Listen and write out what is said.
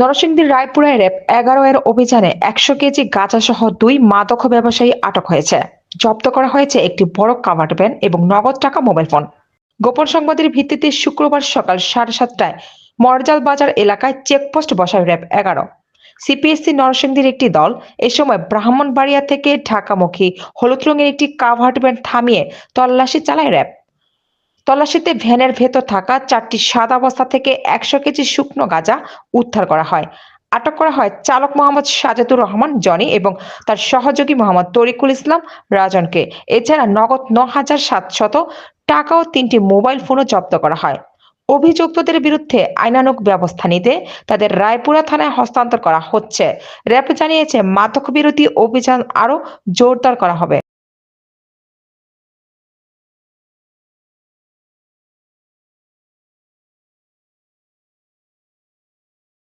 নরসিংদীর রায়পুরায় র্যাব এগারো এর অভিযানে একশো কেজি গাঁজা সহ দুই মাদক ব্যবসায়ী আটক হয়েছে। জব্দ করা হয়েছে একটি বড় কাভার্ড ভ্যান এবং নগদ টাকা মোবাইল ফোন। গোপন সংবাদের ভিত্তিতে শুক্রবার সকাল সাড়ে সাতটায় মরজাল বাজার এলাকায় চেকপোস্ট বসায় র্যাব এগারো। সিপিএসসি নরসিংদীর একটি দল এ সময় ব্রাহ্মণবাড়িয়া থেকে ঢাকামুখী হলুদ রঙের একটি কাভার্ড ভ্যান থামিয়ে তল্লাশি চালায় র্যাব। তল্লাশিতে ভ্যানের ভেতর থাকা চারটি সাদা অবস্থা থেকে একশো কেজি শুকনো গাঁজা উদ্ধার করা হয়। আটক করা হয় চালক মোহাম্মদ সাজেদুর রহমান, জনি এবং তার সহযোগী মোহাম্মদ তরিকুল ইসলাম রাজনকে। এছাড়া নগদ ন হাজার সাতশত টাকা ও তিনটি মোবাইল ফোনও জব্দ করা হয়। অভিযুক্তদের বিরুদ্ধে আইনানুক ব্যবস্থা নিতে তাদের রায়পুরা থানায় হস্তান্তর করা হচ্ছে। র্যাব জানিয়েছে মাদক বিরোধী অভিযান আরও জোরদার করা হবে।